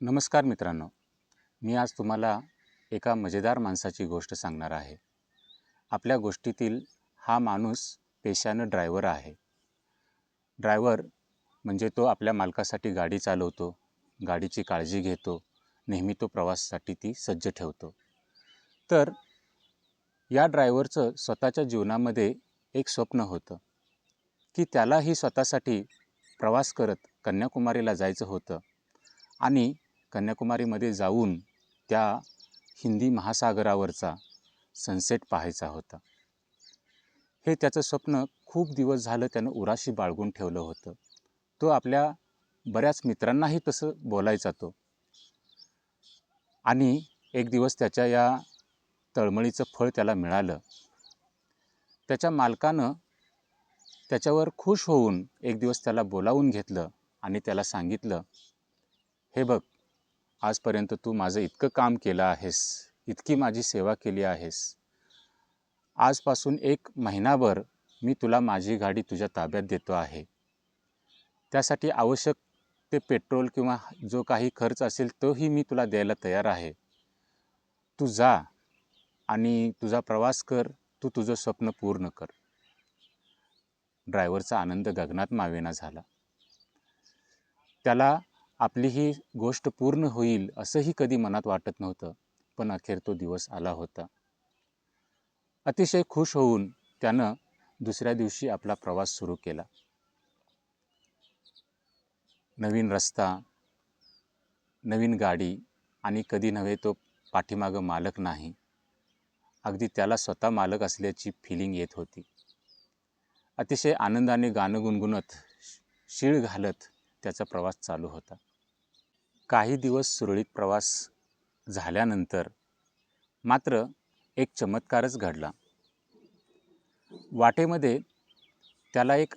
नमस्कार मित्रांनो. मी आज तुम्हाला एका मजेदार माणसाची गोष्ट सांगणार आहे. आपल्या गोष्टीतील हा माणूस पेशानं ड्रायव्हर आहे. ड्रायव्हर म्हणजे तो आपल्या मालकासाठी गाडी चालवतो गाडीची काळजी घेतो नेहमी तो प्रवासासाठी ती सज्ज ठेवतो. तर या ड्रायव्हरचं स्वतःच्या जीवनामध्ये एक स्वप्न होतं की त्यालाही स्वतःसाठी प्रवास करत कन्याकुमारीला जायचं होतं आणि कन्याकुमारीमध्ये जाऊन त्या हिंदी महासागरावरचा सनसेट पाहायचा होता. हे त्याचं स्वप्न खूप दिवस झालं त्यानं उराशी बाळगून ठेवलं होतं. तो आपल्या बऱ्याच मित्रांनाही तसं बोलायचा तो. आणि एक दिवस त्याच्या या तळमळीचं फळ त्याला मिळालं. त्याच्या मालकानं त्याच्यावर खुश होऊन एक दिवस त्याला बोलावून घेतलं आणि त्याला सांगितलं हे बघ आजपर्यंत तू माझं इतकं काम केलं आहेस इतकी माझी सेवा केली आहेस. आजपासून एक महिनाभर मी तुला माझी गाडी तुझ्या ताब्यात देतो आहे. त्यासाठी आवश्यक ते पेट्रोल किंवा जो काही खर्च असेल तोही मी तुला द्यायला तयार आहे. तू जा आणि तुझा प्रवास कर तू तुझं स्वप्न पूर्ण कर. ड्रायव्हरचा आनंद गगनात मावेना झाला. त्याला आपली ही गोष्ट पूर्ण होईल असंही कधी मनात वाटत नव्हतं पण अखेर तो दिवस आला होता. अतिशय खुश होऊन त्यानं दुसऱ्या दिवशी आपला प्रवास सुरू केला. नवीन रस्ता नवीन गाडी आणि कधी नव्हे तो पाठीमागं मालक नाही. अगदी त्याला स्वतः मालक असल्याची फिलिंग येत होती. अतिशय आनंदाने गाणं गुणगुणत शीळ घालत त्याचा प्रवास चालू होता. काही दिवस सुरळीत प्रवास झाल्यानंतर मात्र एक चमत्कारच घडला. वाटेमध्ये त्याला एक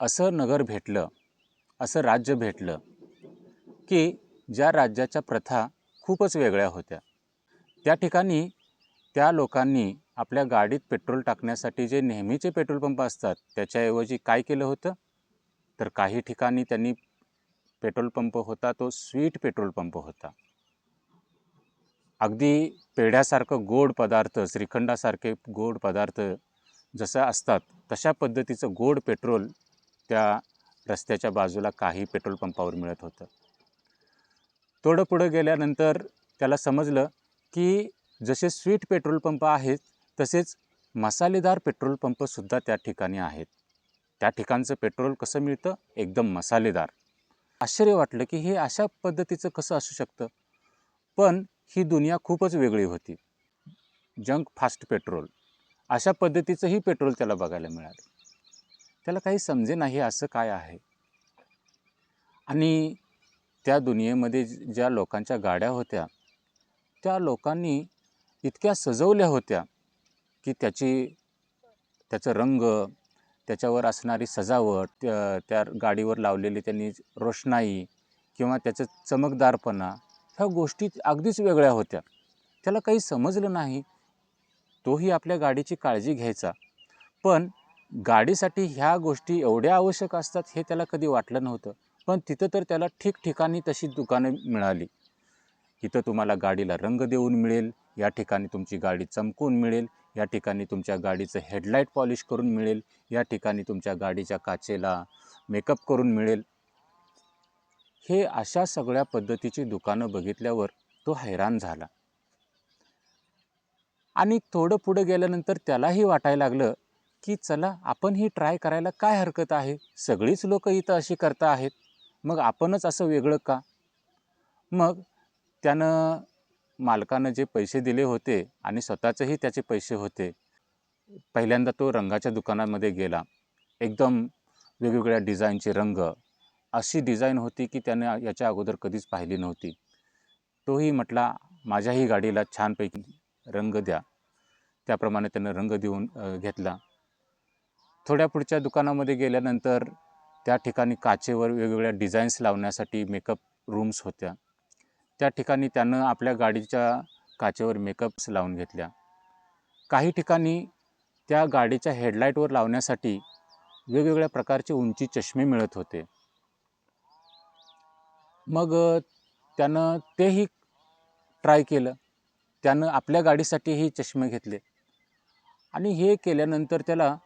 असं नगर भेटलं असं राज्य भेटलं की ज्या राज्याच्या प्रथा खूपच वेगळ्या होत्या. त्या ठिकाणी त्या लोकांनी आपल्या गाडीत पेट्रोल टाकण्यासाठी जे नेहमीचे पेट्रोल पंप असतात त्याच्याऐवजी काय केलं होतं? तर काही ठिकाणी त्यांनी पेट्रोल पंप होता तो स्वीट पेट्रोल पंप होता. अगदी पेढ्यासारखं गोड पदार्थ श्रीखंडासारखे गोड पदार्थ जसं असतात तशा पद्धतीचं गोड पेट्रोल त्या रस्त्याच्या बाजूला काही पेट्रोल पंपावर मिळत होतं. थोडं पुढं गेल्यानंतर त्याला समजलं की जसे स्वीट पेट्रोल पंप आहेत तसेच मसालेदार पेट्रोल पंपसुद्धा त्या ठिकाणी आहेत. त्या ठिकाणचं पेट्रोल कसं मिळतं? एकदम मसालेदार. आश्चर्य वाटलं की हे अशा पद्धतीचं कसं असू शकतं? पण ही दुनिया खूपच वेगळी होती. Junk fast petrol. अशा पद्धतीचंही पेट्रोल त्याला बघायला मिळालं. त्याला काही समजे नाही असं काय आहे? आणि त्या दुनियेमध्ये ज्या लोकांच्या गाड्या होत्या त्या लोकांनी इतक्या सजवल्या होत्या की त्याची त्याचं रंग त्याच्यावर असणारी सजावट त्या त्या गाडीवर लावलेली त्यांनी रोषणाई किंवा त्याचं चमकदारपणा ह्या गोष्टी अगदीच वेगळ्या होत्या. त्याला काही समजलं नाही. तोही आपल्या गाडीची काळजी घ्यायचा. पण गाडीसाठी ह्या गोष्टी एवढ्या आवश्यक असतात हे त्याला कधी वाटलं नव्हतं. पण तिथं तर त्याला ठिकठिकाणी तशी दुकानं मिळाली. इथं तुम्हाला गाडीला रंग देऊन मिळेल. या ठिकाणी तुमची गाडी चमकून मिळेल. या ठिकाणी तुमच्या गाडीचं हेडलाईट पॉलिश करून मिळेल. या ठिकाणी तुमच्या गाडीच्या काचेला मेकअप करून मिळेल. हे अशा सगळ्या पद्धतीची दुकानं बघितल्यावर तो हैराण झाला. आणि थोडं पुढं गेल्यानंतर त्यालाही वाटायला लागलं की चला आपण ही ट्राय करायला काय हरकत आहे? सगळीच लोक इथं अशी करता आहेत. मग आपणच असं वेगळं का? मग त्यानं मालकानं जे पैसे दिले होते आणि स्वतःचेही त्याचे पैसे होते पहिल्यांदा तो रंगाच्या दुकानामध्ये गेला. एकदम वेगवेगळ्या डिझाईनचे रंग. अशी डिझाईन होती की त्यानं याच्या अगोदर कधीच पाहिली नव्हती. तोही म्हटला माझ्याही गाडीला छानपैकी रंग द्या. त्याप्रमाणे त्यानं रंग देऊन घेतला. थोड्या पुढच्या दुकानामध्ये गेल्यानंतर त्या ठिकाणी काचेवर वेगवेगळ्या डिझाईन्स लावण्यासाठी मेकअप रूम्स होत्या. त्या ठिकाणी त्यानं आपल्या गाडीच्या काचेवर मेकअप्स लावून घेतल्या. काही ठिकाणी त्या गाडीच्या हेडलाईटवर लावण्यासाठी वेगवेगळ्या प्रकारचे उंची चष्मे मिळत होते. मग त्यानं तेही ट्राय केलं. त्यानं आपल्या गाडीसाठीही चष्मे घेतले. आणि हे केल्यानंतर त्याला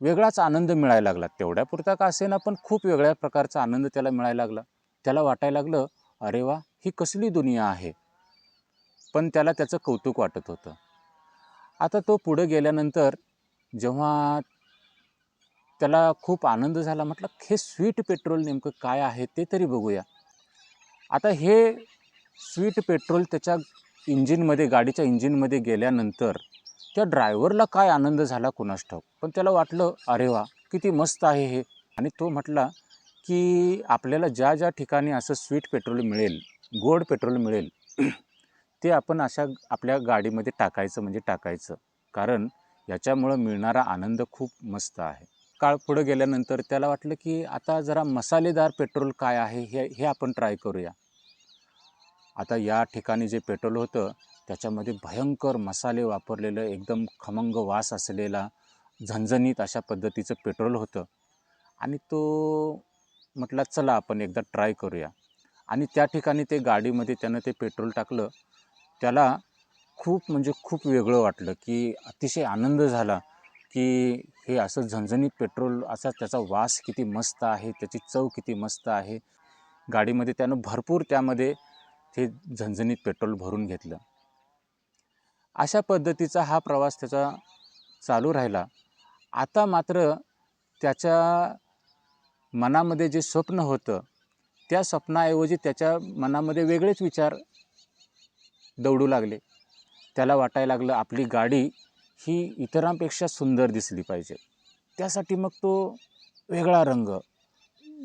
वेगळाच आनंद मिळायला लागला. तेवढ्यापुरता का असेना पण खूप वेगळ्या प्रकारचा आनंद त्याला मिळायला लागला. त्याला वाटायला लागलं अरे वा ही कसली दुनिया आहे. पण त्याला त्याचं कौतुक वाटत होतं. आता तो पुढं गेल्यानंतर जेव्हा त्याला खूप आनंद झाला म्हटलं हे स्वीट पेट्रोल नेमकं काय आहे ते तरी बघूया. आता हे स्वीट पेट्रोल त्याच्या इंजिनमध्ये गाडीच्या इंजिनमध्ये गेल्यानंतर त्या ड्रायव्हरला काय आनंद झाला कुणास ठाऊक? पण त्याला वाटलं अरे वा किती मस्त आहे हे. आणि तो म्हटला की आपल्याला ज्या ज्या ठिकाणी असं स्वीट पेट्रोल मिळेल गोड पेट्रोल मिळेल ते आपण अशा आपल्या गाडीमध्ये टाकायचं म्हणजे टाकायचं. कारण याच्यामुळं मिळणारा आनंद खूप मस्त आहे. काळ पुढं गेल्यानंतर त्याला वाटलं की आता जरा मसालेदार पेट्रोल काय आहे हे हे आपण ट्राय करूया. आता या ठिकाणी जे पेट्रोल होतं त्याच्यामध्ये भयंकर मसाले वापरलेलं एकदम खमंग वास असलेला झणझणीत अशा पद्धतीचं पेट्रोल होतं. आणि तो म्हटला चला आपण एकदा ट्राय करूया. आणि त्या ठिकाणी ते गाडीमध्ये त्यानं ते पेट्रोल टाकलं. त्याला खूप म्हणजे खूप वेगळं वाटलं की अतिशय आनंद झाला की हे असं झणझणीत पेट्रोल असा त्याचा वास किती मस्त आहे त्याची चव किती मस्त आहे. गाडीमध्ये त्यानं भरपूर त्यामध्ये ते झणझणीत पेट्रोल भरून घेतलं. अशा पद्धतीचा हा प्रवास त्याचा चालू राहिला. आता मात्र त्याच्या मनामध्ये जे स्वप्न होतं त्या स्वप्नाऐवजी त्याच्या मनामध्ये वेगळेच विचार दौडू लागले. त्याला वाटायला लागलं आपली गाडी ही इतरांपेक्षा सुंदर दिसली पाहिजे. त्यासाठी मग तो वेगळा रंग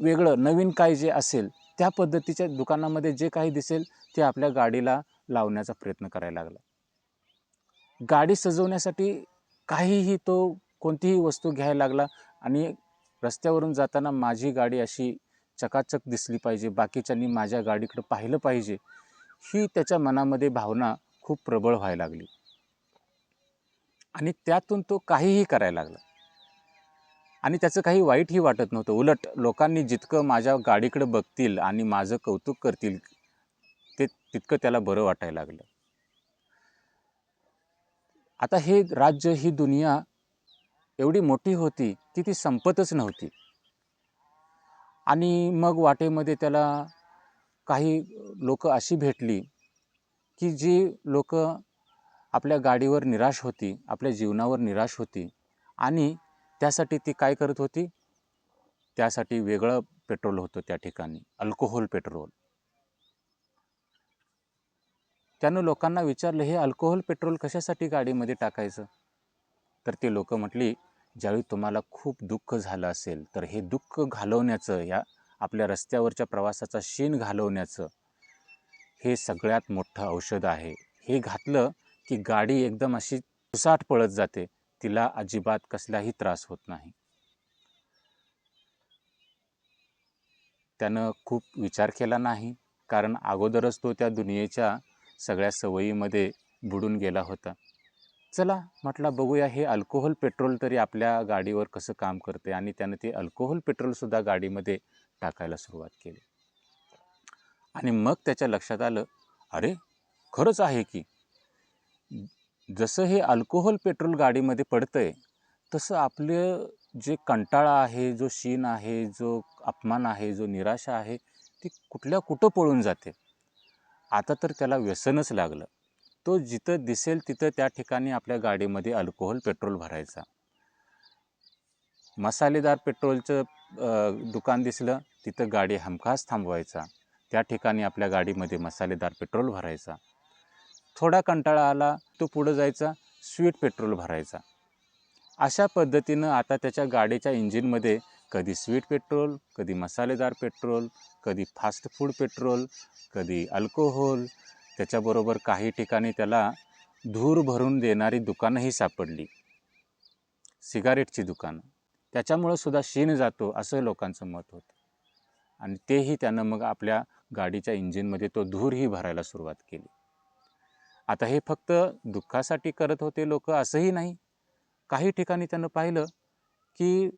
वेगळं नवीन काय जे असेल त्या पद्धतीच्या दुकानामध्ये जे काही दिसेल ते आपल्या गाडीला लावण्याचा प्रयत्न करायला लागला. गाडी सजवण्यासाठी काहीही तो कोणतीही वस्तू घ्यायला लागला आणि रस्त्यावरून जाताना माझी गाडी अशी चकाचक दिसली पाहिजे बाकीच्यांनी माझ्या गाडीकडं पाहिलं पाहिजे ही त्याच्या मनामध्ये भावना खूप प्रबळ व्हायला लागली. आणि त्यातून तो काहीही करायला लागला. आणि त्याचं काही वाईटही वाटत नव्हतं. उलट लोकांनी जितकं माझ्या गाडीकडे बघतील आणि माझं कौतुक करतील ते तितकं त्याला बरं वाटायला लागलं. आता हे राज्य ही दुनिया एवढी मोठी होती की ती संपतच नव्हती. आणि मग वाटेमध्ये त्याला काही लोक अशी भेटली की जी लोक आपल्या गाडीवर निराश होती आपल्या जीवनावर निराश होती आणि त्यासाठी ती काय करत होती? त्यासाठी वेगळं पेट्रोल होतं त्या ठिकाणी अल्कोहोल पेट्रोल. त्यानं लोकांना विचारलं हे अल्कोहोल पेट्रोल कशासाठी गाडीमध्ये टाकायचं? तर ते लोक म्हटली ज्यावेळी तुम्हाला खूप दुःख झालं असेल तर हे दुःख घालवण्याचं या आपल्या रस्त्यावरच्या प्रवासाचा शीण घालवण्याचं हे सगळ्यात मोठं औषध आहे. हे घातलं की गाडी एकदम अशी सुसाट पळत जाते. तिला अजिबात कसलाही त्रास होत नाही. त्यानं खूप विचार केला नाही कारण अगोदरच तो त्या दुनियेच्या सगळ्या सवयीमध्ये बुडून गेला होता. चला म्हटला बघूया हे अल्कोहोल पेट्रोल तरी आपल्या गाडीवर कसं काम करते आणि त्यानं ते अल्कोहोल पेट्रोलसुद्धा गाडीमध्ये टाकायला सुरुवात केली. आणि मग त्याच्या लक्षात आलं अरे खरंच आहे की. जसं हे अल्कोहोल पेट्रोल गाडीमध्ये पडतं आहे तसं आपलं जे कंटाळा आहे जो शीन आहे जो अपमान आहे जो निराशा आहे ती कुठल्या कुठं पळून जाते? आता तर त्याला व्यसनच लागलं. तो जिथं दिसेल तिथं त्या ठिकाणी आपल्या गाडीमध्ये अल्कोहोल पेट्रोल भरायचा. मसालेदार पेट्रोलचं दुकान दिसलं तिथं गाडी हमखास थांबवायचा. त्या ठिकाणी आपल्या गाडीमध्ये मसालेदार पेट्रोल भरायचा. थोडा कंटाळा आला तो पुढं जायचा स्वीट पेट्रोल भरायचा. अशा पद्धतीनं आता त्याच्या गाडीच्या इंजिनमध्ये कधी स्वीट पेट्रोल कधी मसालेदार पेट्रोल कधी फास्ट फूड पेट्रोल कधी अल्कोहोल त्याच्याबरोबर काही ठिकाणी त्याला धूर भरून देणारी दुकानंही सापडली. सिगारेटची दुकानं. त्याच्यामुळं सुद्धा शीण जातो असं लोकांचं मत होतं. आणि तेही त्यानं मग आपल्या गाडीच्या इंजिनमध्ये तो धूरही भरायला सुरुवात केली. आता हे फक्त दुःखासाठी करत होते लोक असंही नाही. काही ठिकाणी त्यानं पाहिलं की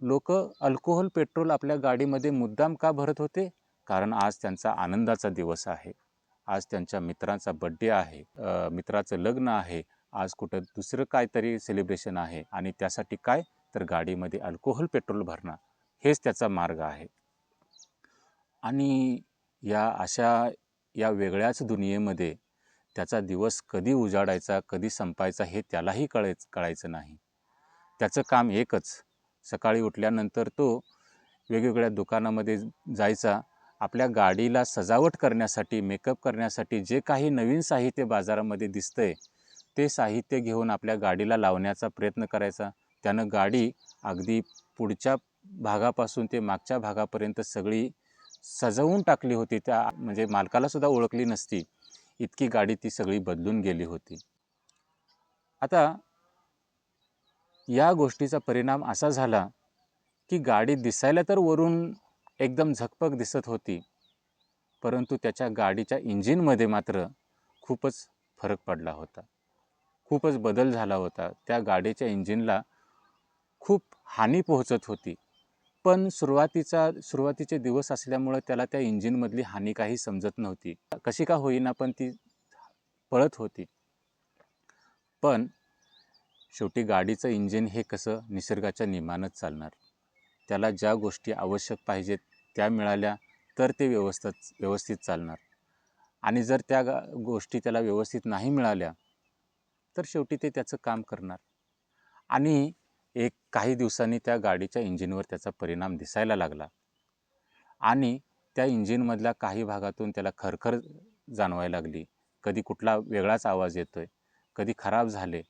लोक अल्कोहोल पेट्रोल आपल्या गाडीमध्ये मुद्दाम का भरत होते? कारण आज त्यांचा आनंदाचा दिवस आहे. आज त्यांच्या मित्राचा बड्डे आहे. मित्राचं लग्न आहे. आज कुठं दुसरं काहीतरी सेलिब्रेशन आहे. आणि त्यासाठी काय? तर गाडीमध्ये अल्कोहोल पेट्रोल भरणं हेच त्याचा मार्ग आहे. आणि या अशा या वेगळ्याच दुनियेमध्ये त्याचा दिवस कधी उजाडायचा कधी संपायचा हे त्यालाही कळायच कळायचं नाही. त्याचं काम एकच. सकाळी उठल्यानंतर तो वेगवेगळ्या दुकानामध्ये जायचा. आपल्या गाडीला सजावट करण्यासाठी मेकअप करण्यासाठी जे काही नवीन साहित्य बाजारामध्ये दिसतं आहे ते साहित्य घेऊन आपल्या गाडीला लावण्याचा प्रयत्न करायचा. त्यानं गाडी अगदी पुढच्या भागापासून ते मागच्या भागापर्यंत सगळी सजवून टाकली होती. त्या म्हणजे मालकालासुद्धा ओळखली नसती. इतकी गाडी ती सगळी बदलून गेली होती. आता या गोष्टीचा परिणाम असा झाला की गाडी दिसायला तर वरून एकदम झकपक दिसत होती. परंतु त्याच्या गाडीच्या इंजिनमध्ये मात्र खूपच फरक पडला होता. खूपच बदल झाला होता. त्या गाडीच्या इंजिनला खूप हानी पोहोचत होती. पण सुरुवातीचा सुरुवातीचे दिवस असल्यामुळं त्याला त्या इंजिनमधली हानी काही समजत नव्हती. कशी का होईना पण ती पळत होती. पण शेवटी गाडीचं इंजिन हे कसं निसर्गाच्या नियमानंच चालणार? त्याला ज्या गोष्टी आवश्यक पाहिजेत त्या मिळाल्या तर ते व्यवस्थित व्यवस्थित चालणार. आणि जर त्या गा गोष्टी त्याला व्यवस्थित नाही मिळाल्या तर शेवटी ते त्याचं काम करणार. आणि एक काही दिवसांनी त्या गाडीच्या इंजिनवर त्याचा परिणाम दिसायला लागला. आणि त्या इंजिनमधल्या काही भागातून त्याला खरखर जाणवायला लागली. कधी कुठला वेगळाच आवाज येतो आहे कधी खराब झाले.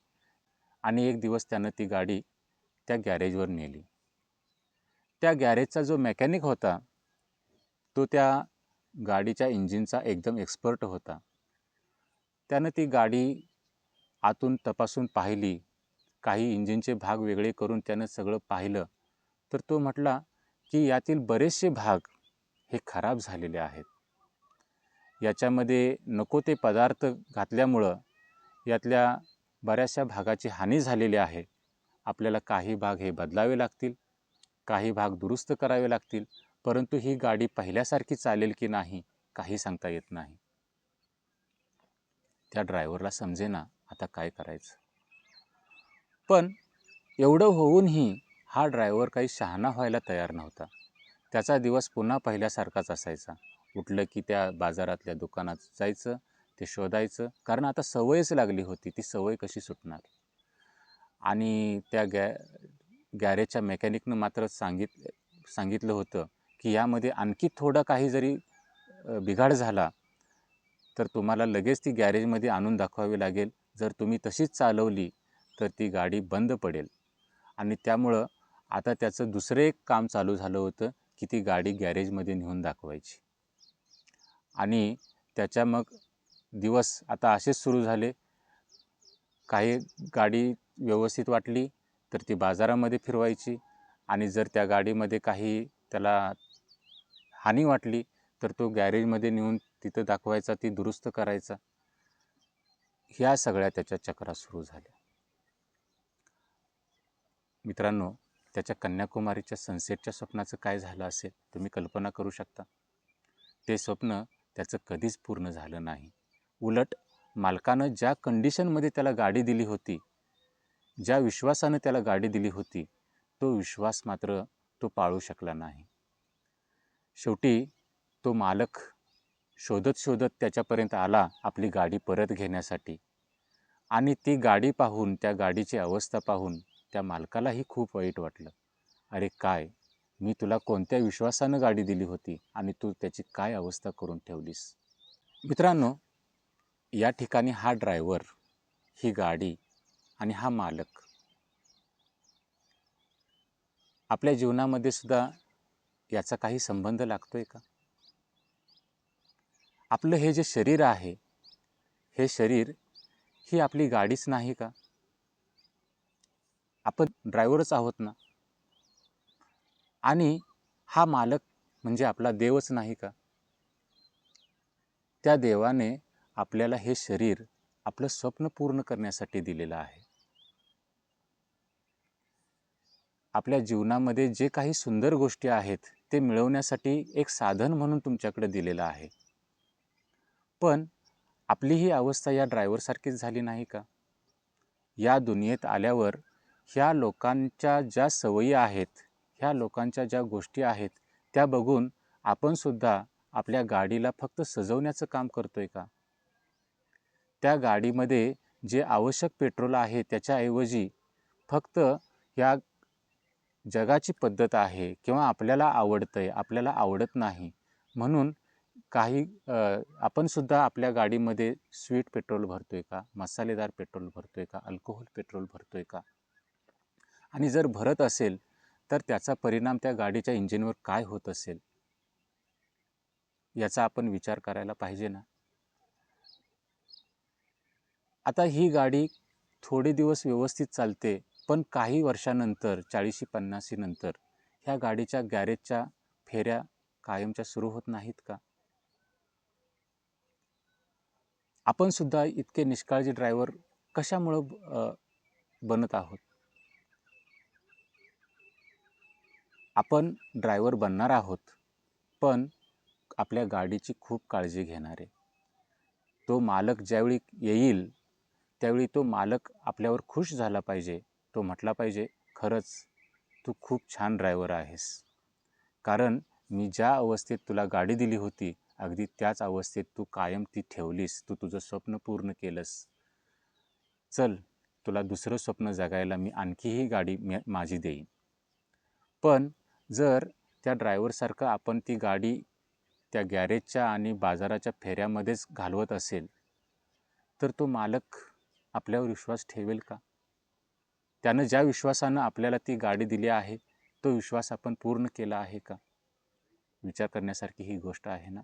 आणि एक दिवस त्यानं ती गाडी त्या गॅरेजवर नेली. त्या गॅरेजचा जो मेकॅनिक होता तो त्या गाडीच्या इंजिनचा एकदम एक्सपर्ट होता. त्यानं ती गाडी आतून तपासून पाहिली. काही इंजिनचे भाग वेगळे करून त्यानं सगळं पाहिलं. तर तो म्हटला की यातील बरेचसे भाग हे खराब झालेले आहेत. याच्यामध्ये नको ते पदार्थ घातल्यामुळं यातल्या बऱ्याचशा भागाची हानी झालेली आहे. आपल्याला काही भाग हे बदलावे लागतील. काही भाग दुरुस्त करावे लागतील परंतु ही गाडी पहिल्यासारखी चालेल की नाही काही सांगता येत नाही. त्या ड्रायव्हरला समजेना आता काय करायचं. पण एवढं होऊनही हा ड्रायव्हर काही शहाणा व्हायला तयार नव्हता. त्याचा दिवस पुन्हा पहिल्यासारखाच असायचा. उठलं की त्या बाजारातल्या दुकानात जायचं ते शोधायचं कारण आता सवयच लागली होती ती सवय कशी सुटणार? आणि त्या गॅ गॅरेजच्या मेकॅनिकनं मात्र सांगित सांगितलं होतं की यामध्ये आणखी थोडं काही जरी बिघाड झाला तर तुम्हाला लगेच ती गॅरेजमध्ये आणून दाखवावी लागेल. जर तुम्ही तशीच चालवली तर ती गाडी बंद पडेल. आणि त्यामुळं आता त्याचं दुसरं एक काम चालू झालं होतं की ती गाडी गॅरेजमध्ये नेऊन दाखवायची. आणि त्याच्या मग दिवस आता असेच सुरू झाले. काही गाडी व्यवस्थित वाटली तर ती बाजारामध्ये फिरवायची. आणि जर त्या गाडीमध्ये काही त्याला हानी वाटली तर तो गॅरेजमध्ये नेऊन तिथं दाखवायचा ती दुरुस्त करायचा. ह्या सगळ्या त्याच्या चक्रा सुरू झाल्या. मित्रांनो त्याच्या कन्याकुमारीच्या सनसेटच्या स्वप्नाचं काय झालं असेल तुम्ही कल्पना करू शकता. ते स्वप्न त्याचं कधीच पूर्ण झालं नाही. उलट मालकानं ज्या कंडिशनमध्ये त्याला गाडी दिली होती ज्या विश्वासानं त्याला गाडी दिली होती तो विश्वास मात्र तो पाळू शकला नाही. शेवटी तो मालक शोधत शोधत त्याच्यापर्यंत आला आपली गाडी परत घेण्यासाठी. आणि ती गाडी पाहून त्या गाडीची अवस्था पाहून त्या मालकालाही खूप वाईट वाटलं. अरे काय? मी तुला कोणत्या विश्वासानं गाडी दिली होती आणि तू त्याची काय अवस्था करून ठेवलीस? मित्रांनो या ठिकाणी हा ड्रायव्हर ही गाडी आणि हा मालक. आपल्या जीवनामध्ये सुद्धा याचा काही संबंध लागतो आहे का? आपलं हे जे शरीर आहे हे शरीर ही आपली गाडीच नाही का? आपण ड्रायव्हरच आहोत ना? आणि हा मालक म्हणजे आपला देवच नाही का? त्या देवाने आपल्याला हे शरीर आपलं स्वप्न पूर्ण करण्यासाठी दिलेलं आहे. आपल्या जीवनामध्ये जे काही सुंदर गोष्टी आहेत ते मिळवण्यासाठी एक साधन म्हणून तुमच्याकडे दिलेलं आहे. पण आपली ही अवस्था या ड्रायव्हरसारखीच झाली नाही का? या दुनियेत आल्यावर ह्या लोकांच्या ज्या सवयी आहेत ह्या लोकांच्या ज्या गोष्टी आहेत त्या बघून आपणसुद्धा आपल्या गाडीला फक्त सजवण्याचं काम करतोय का? त्या गाडीमध्ये जे आवश्यक पेट्रोल आहे त्याच्याऐवजी फक्त या जगाची पद्धत आहे किंवा आपल्याला आवडतं आहे आपल्याला आवडत नाही. म्हणून काही आपण सुद्धा आपल्या गाडीमध्ये स्वीट पेट्रोल भरतो आहे का? मसालेदार पेट्रोल भरतो आहे का? अल्कोहोल पेट्रोल भरतो आहे का? आणि जर भरत असेल तर त्याचा परिणाम त्या गाडीच्या इंजिनवर काय होत असेल? याचा आपण विचार करायला पाहिजे ना? आता ही गाडी थोडे दिवस व्यवस्थित चालते पण काही वर्षानंतर चाळीशी पन्नाशी नंतर ह्या गाडीच्या गॅरेजच्या फेऱ्या कायमच्या सुरू होत नाहीत का? आपण सुद्धा इतके निष्काळजी ड्रायव्हर कशामुळं बनत आहोत? आपण ड्रायव्हर बनणार आहोत पण आपल्या गाडीची खूप काळजी घेणारे. तो मालक ज्यावेळी येईल त्यावेळी तो मालक आपल्यावर खुश झाला पाहिजे. तो म्हटला पाहिजे खरंच तू खूप छान ड्रायव्हर आहेस. कारण मी ज्या अवस्थेत तुला गाडी दिली होती अगदी त्याच अवस्थेत तू कायम ती ठेवलीस. तू तुझं स्वप्न पूर्ण केलंस. चल तुला दुसरं स्वप्न जगायला मी आणखीही गाडी माझी देईन. पण जर त्या ड्रायव्हरसारखं आपण ती गाडी त्या गॅरेजच्या आणि बाजाराच्या फेऱ्यामध्येच घालवत असेल तर तो मालक आपल्यावर विश्वास ठेवेल का? त्यानं ज्या विश्वासानं आपल्याला ती गाडी दिली आहे तो विश्वास आपण पूर्ण केला आहे का? विचार करण्यासारखी ही गोष्ट आहे ना?